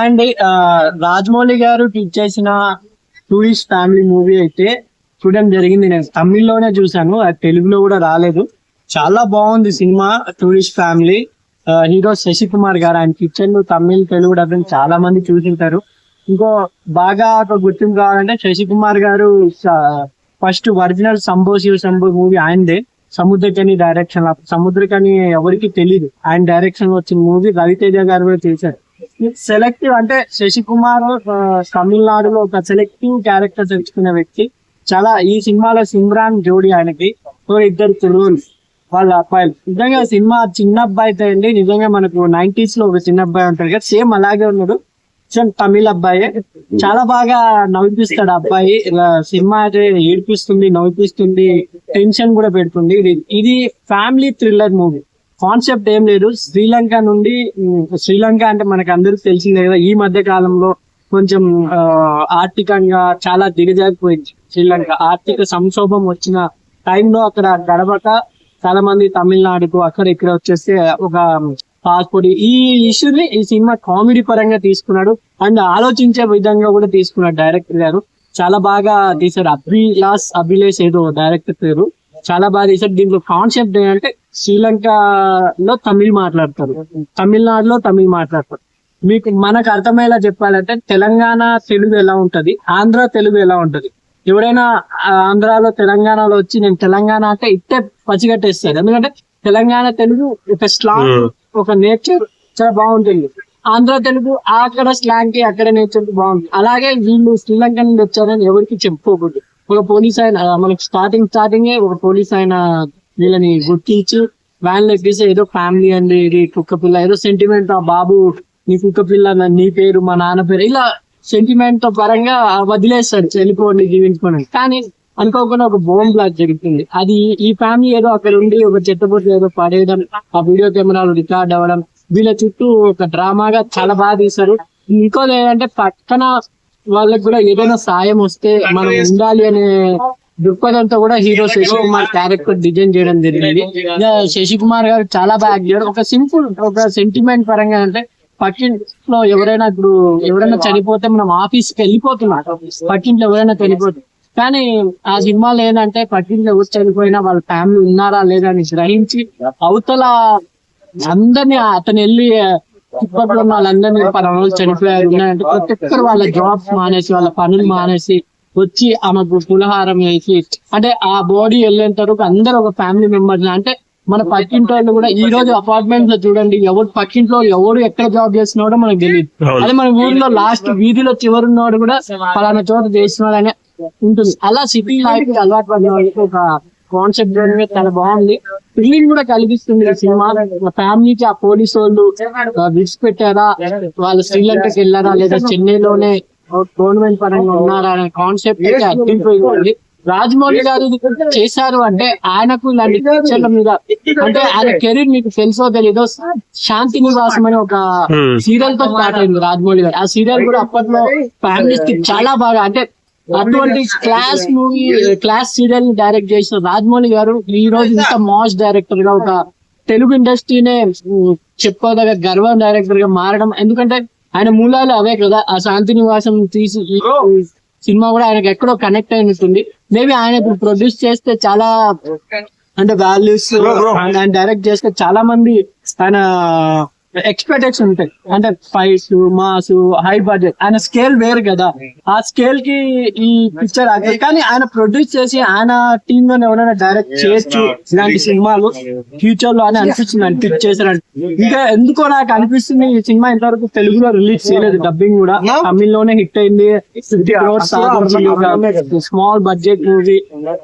And Rajamouli గారు tweet చేసిన tourist family movie అయితే చూడడం జరిగింది. నేను తమిళ్ళోనే చూసాను అది తెలుగులో కూడా రాలేదు. చాలా బాగుంది cinema Tourist Family. Hero Sasi Kumar గారు ఆయన కిచెన్ తమిళ్ తెలుగు డబ్బింగ్ చాలా మంది చూసింటారు. ఇంకో బాగా ఒక గుర్తింపు కావాలంటే శశి కుమార్ గారు first original Shambho Shiva Shambho movie ఆయనదే. సముద్రకని డైరెక్షన్ సముద్రకని ఎవరికి తెలియదు ఆయన డైరెక్షన్ వచ్చిన మూవీ రవితేజ గారు కూడా చేశారు. సెలెక్టివ్ అంటే శశి కుమార్ తమిళనాడులో ఒక సెలెక్టివ్ క్యారెక్టర్స్ ఎంచుకునే వ్యక్తి. చాలా ఈ సినిమాలో సిమ్రాన్ జోడి ఆయనకి సో ఇద్దరు తెలుగులు వాళ్ళ అబ్బాయిలు. నిజంగా సినిమా చిన్న అబ్బాయి అయితే అండి. నిజంగా మనకు నైన్టీస్లో ఒక చిన్న అబ్బాయి ఉంటాడు కదా సేమ్ అలాగే ఉన్నాడు. సేమ్ తమిళ అబ్బాయి. చాలా బాగా నవ్విపిస్తాడు అబ్బాయి. సినిమా అయితే ఏడిపిస్తుంది నవ్విపిస్తుంది టెన్షన్ కూడా పెడుతుంది. ఇది ఫ్యామిలీ థ్రిల్లర్ మూవీ. కాన్సెప్ట్ ఏం లేదు. శ్రీలంక నుండి శ్రీలంక అంటే మనకు అందరికి తెలిసిందే కదా ఈ మధ్య కాలంలో కొంచెం ఆర్థికంగా చాలా దిగజారిపోయింది శ్రీలంక. ఆర్థిక సంక్షోభం వచ్చిన టైంలో అక్కడ గడవక చాలా మంది తమిళనాడుకు అక్కడ ఇక్కడ వచ్చేస్తే ఒక పాస్పోర్ట్ ఈ ఇష్యూని ఈ సినిమా కామెడీ పరంగా తీసుకున్నాడు. అండ్ ఆలోచించే విధంగా కూడా తీసుకున్నాడు డైరెక్టర్ గారు. చాలా బాగా తీశాడు. అభిలాస్ అభిలేష్ ఏదో డైరెక్టర్ పేరు. చాలా బాగా తీశాడు. దీంట్లో కాన్సెప్ట్ ఏంటంటే శ్రీలంకలో తమిళ్ మాట్లాడతారు. తమిళనాడులో తమిళ్ మాట్లాడతారు. మీకు మనకు అర్థమయ్యేలా చెప్పాలంటే తెలంగాణ తెలుగు ఎలా ఉంటది? ఆంధ్ర తెలుగు ఎలా ఉంటది? ఎవరైనా ఆంధ్రాలో తెలంగాణలో వచ్చి నేను తెలంగాణ అంటే ఇట్టే పచ్చిగట్టేస్తాడు ఎందుకంటే తెలంగాణ తెలుగు ఒక స్లాంగ్ ఒక నేచర్ చాలా బాగుంటుంది. ఆంధ్ర తెలుగు అక్కడ స్లాంగ్కి అక్కడ నేచర్ బాగుంటుంది అలాగే వీళ్ళు శ్రీలంక నుండి వచ్చారని ఎవరికి చెప్పుకోకూడదు. ఒక పోలీస్ ఆయన మనకి స్టార్టింగ్ స్టార్టింగ్ ఒక పోలీస్ ఆయన వీళ్ళని గుర్తించి వ్యాన్ ఎక్కిస్తే ఏదో ఫ్యామిలీ అండి ఇది కుక్క పిల్ల ఏదో సెంటిమెంట్ ఆ బాబు నీ కుక్క పిల్ల నీ పేరు మా నాన్న పేరు ఇలా సెంటిమెంట్తో పరంగా వదిలేస్తాడు వెళ్ళిపోండి జీవించుకోండి. కానీ అనుకోకుండా ఒక బోమ్ బ్లాక్ జరుగుతుంది అది ఈ ఫ్యామిలీ ఏదో అక్కడ ఉండి ఒక చెత్తపొట్టు ఏదో పడేయడం ఆ వీడియో కెమెరాలు రికార్డ్ అవ్వడం వీళ్ళ చుట్టూ ఒక డ్రామాగా చాలా బాగా తీశారు. ఇంకోది ఏంటంటే పక్కన వాళ్ళకి కూడా ఏదైనా సాయం వస్తే మనం ఉండాలి అనే దృక్పథంతో కూడా హీరో శశికుమార్ క్యారెక్టర్ డిజైన్ చేయడం జరిగింది. శశికుమార్ శశి కుమార్ గారు చాలా బాగా యాక్ట్ చేయడం. ఒక సింపుల్ ఒక సెంటిమెంట్ పరంగా అంటే పక్కింట్లో ఎవరైనా ఇప్పుడు ఎవరైనా చనిపోతే మనం ఆఫీస్కి వెళ్ళిపోతున్నాం. పక్కింట్లో ఎవరైనా చనిపోతే కానీ ఆ సినిమాలో ఏంటంటే పక్కింట్లో ఎవరు చనిపోయినా వాళ్ళ ఫ్యామిలీ ఉన్నారా లేదా అని గ్రహించి అవతల అందరినీ అతను వెళ్ళి ఇప్పట్లో వాళ్ళందరినీ పలానా రోజు చనిపోయారు. ఉన్నారంటే ప్రతి ఒక్కరు వాళ్ళ జాబ్స్ మానేసి వాళ్ళ పనులు మానేసి వచ్చి ఆమెకు పులహారం వేసి అంటే ఆ బాడీ వెళ్ళేంత వరకు అందరూ ఒక ఫ్యామిలీ మెంబర్స్ అంటే మన పక్కింటి వాళ్ళు కూడా ఈ రోజు అపార్ట్మెంట్లో చూడండి ఎవరు పక్కింట్లో ఎవరు ఎక్కడ జాబ్ చేస్తున్నాడో మనకు తెలియదు. అదే మన ఊర్లో లాస్ట్ వీధిలో చివరున్నవాడు కూడా పలానా చోట చేస్తున్నాడు అనే ఉంటుంది. అలా సిటీ లైఫ్ అలవాటు పడిన వాళ్ళకి ఒక కాన్సెప్ట్ అనేది చాలా బాగుంది. ఫీలింగ్ కూడా కలిగిస్తుంది ఈ సినిమా. ఫ్యామిలీకి ఆ పోలీసు వాళ్ళు విడిచిపెట్టారా వాళ్ళు శ్రీలంకకి వెళ్ళారా? లేదా చెన్నైలోనే గవర్నమెంట్ పరంగా ఉన్నారా? అనే కాన్సెప్ట్ అయితే అర్థమైపోయింది. రాజమౌళి గారు ఇది చేశారు అంటే ఆయనకు ఇలాంటి పిక్చర్ల మీద. అంటే ఆయన కెరీర్ మీకు తెలుసో తెలీదో శాంతి నివాసం అని ఒక Hmm. సీరియల్తో స్టార్ట్ అయింది రాజమౌళి గారు. ఆ సీరియల్ కూడా అప్పట్లో ఫ్యామిలీస్కి చాలా బాగా అంటే అటువంటి క్లాస్ మూవీ క్లాస్ సీరియల్ని డైరెక్ట్ చేసిన రాజమౌళి గారు ఈ రోజు ఇంత మాస్ డైరెక్టర్గా ఒక తెలుగు ఇండస్ట్రీనే చెప్పుకోదగ్గ గర్వ డైరెక్టర్గా మారడం. ఎందుకంటే ఆయన మూలాలు అవే కదా. ఆ శాంతి నివాసం తీసి సినిమా కూడా ఆయనకి ఎక్కడో కనెక్ట్ అయినట్టుంది. మేబీ ఆయన ఇప్పుడు ప్రొడ్యూస్ చేస్తే చాలా అంటే వాల్యూస్ ఆయన డైరెక్ట్ చేస్తే చాలా మంది ఆయన ఎక్స్పెక్టేషన్ ఉంటాయి. అంటే ఫైట్స్ మాస్ హై బడ్జెట్ ఆయన స్కేల్ వేరు కదా. ఆ స్కేల్కి ఈ పిక్చర్ కానీ ఆయన ప్రొడ్యూస్ చేసి ఆయన టీమ్లో ఎవరైనా డైరెక్ట్ చేయొచ్చు ఇలాంటి సినిమాలు ఫ్యూచర్లో అని అనిపిస్తుంది. అని పిక్ చేశారంటే ఇంకా ఎందుకో నాకు అనిపిస్తుంది ఈ సినిమా ఇంతవరకు తెలుగులో రిలీజ్ చేయలేదు. డబ్బింగ్ కూడా తమిళ్ళోనే హిట్ అయింది. స్మాల్ బడ్జెట్ మూవీ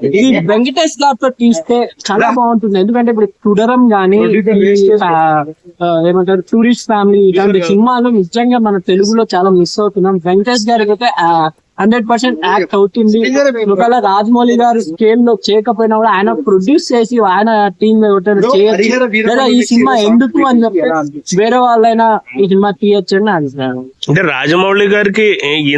ఇది వెంకటేష్ గారితో తో తీస్తే చాలా బాగుంటుంది. ఎందుకంటే ఇప్పుడు తుడరం గానీ ఈ, ఏమంటారు? టూరిస్ట్ ఫ్యామిలీ ఇలాంటి సినిమాలు నిజంగా మన తెలుగులో చాలా మిస్ అవుతున్నాం. వెంకటేష్ గారికి అయితే హండ్రెడ్ పర్సెంట్ యాక్ట్ అవుతుంది. ఒకవేళ రాజమౌళి గారు స్కేల్లో చేయకపోయినా కూడా ఆయన ప్రొడ్యూస్ చేసి ఆయన టీమ్ లేదా ఈ సినిమా ఎందుకు అని చెప్పి వేరే వాళ్ళైనా ఈ సినిమా తీయొచ్చు అని అభిప్రాయం. అంటే రాజమౌళి గారికి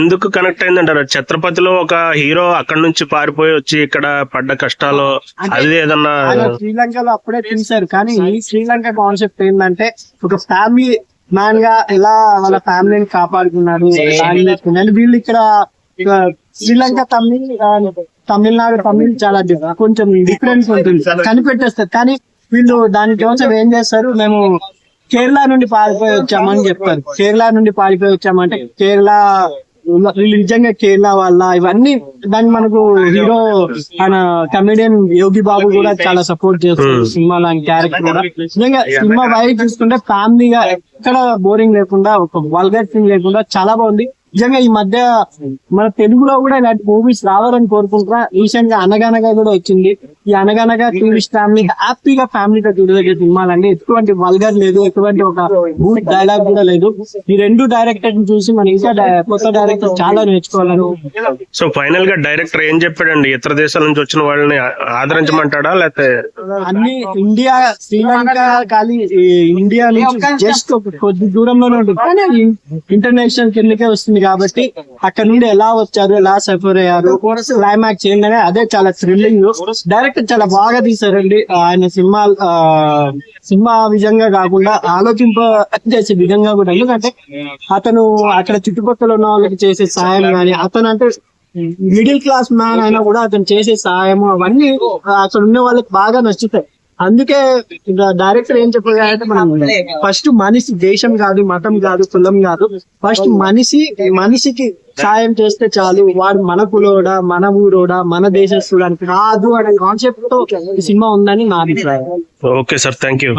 ఎందుకు కనెక్ట్ అయిందంటారు? ఛత్రపతిలో ఒక హీరో అక్కడ నుంచి పారిపోయి వచ్చి ఇక్కడ పడ్డ కష్టాలు అది ఏదన్నా శ్రీలంకలో అప్పుడే తీశారు. కానీ ఈ శ్రీలంక కాన్సెప్ట్ ఏంటంటే ఒక ఫ్యామిలీ మ్యాన్గా ఎలా వాళ్ళ ఫ్యామిలీని కాపాడుకున్నారు. వీళ్ళు ఇక్కడ ఇక శ్రీలంక తమిళ్ తమిళనాడు తమిళ్ చాలా కొంచెం డిఫరెన్స్ ఉంటుంది. కనిపెట్టేస్తారు. కానీ వీళ్ళు దాని కోసం ఏం చేస్తారు? మేము కేరళ నుండి పారిపోయి వచ్చామని చెప్తారు కేరళ నుండి పారిపోయి వచ్చామంటే కేరళ వీళ్ళు నిజంగా కేరళ వాళ్ళ ఇవన్నీ దాన్ని మనకు హీరో ఆయన కమెడియన్ యోగి బాబు కూడా చాలా సపోర్ట్ చేస్తారు. సినిమా లాంటి క్యారెక్టర్ కూడా. నిజంగా సినిమా వైజ్ చూసుకుంటే ఫ్యామిలీగా ఎక్కడ బోరింగ్ లేకుండా ఒక వల్గర్ థింగ్ లేకుండా చాలా బాగుంది. నిజంగా ఈ మధ్య మన తెలుగులో కూడా ఇలాంటి మూవీస్ రావాలని కోరుకుంటున్నా. రీసెంట్గా అనగనగా కూడా వచ్చింది. ఈ అనగనగా టూరిస్ట్ ఫ్యామిలీ హ్యాపీగా ఫ్యామిలీతో చూడదగ్గ సినిమాలండి. ఎటువంటి వల్గర్ లేదు ఎటువంటి ఒక గుడ్ డైలాగ్ కూడా లేదు. ఈ రెండు డైరెక్టర్ చూసి మనం ఇంకా కొత్త డైరెక్టర్ చాలా నేర్చుకోవాలని. సో ఫైనల్గా డైరెక్టర్ ఏం చెప్పాడండి? ఇతర దేశాల నుంచి వచ్చిన వాళ్ళని ఆదరించమంటాడా లేకపోతే? అన్ని ఇండియా శ్రీలంక కానీ ఈ ఇండియా నుంచి జస్ట్ కొద్ది దూరంలోనే ఉంటుంది. కానీ ఇంటర్నేషనల్ కిందకే వస్తుంది కాబట్టి అక్కడ నుండి ఎలా వచ్చారు ఎలా సఫర్ అయ్యారు క్లైమాక్స్ ఏంటనే అదే చాలా థ్రిల్లింగ్ డైరెక్ట్ చాలా బాగా తీశారండి. ఆయన సినిమా సినిమా విధంగా కాకుండా ఆలోచింప చేసే విధంగా కూడా. ఎందుకంటే అతను అక్కడ చుట్టుపక్కల ఉన్న వాళ్ళకి చేసే సాయం కానీ అతను అంటే మిడిల్ క్లాస్ మ్యాన్ అయినా కూడా అతను చేసే సాయం అవన్నీ అక్కడ ఉన్న వాళ్ళకి బాగా నచ్చుతాయి. అందుకే డైరెక్టర్ ఏం చెప్పారంటే మనం ఫస్ట్ మనిషి దేశం కాదు మతం కాదు కులం కాదు. ఫస్ట్ మనిషి మనిషికి సాయం చేస్తే చాలు. వాడు మన కులోడా మన ఊరోడా మన దేశస్తుడు అని కాదు అనే కాన్సెప్ట్తో ఈ సినిమా ఉందని నా అభిప్రాయం. Okay sir thank you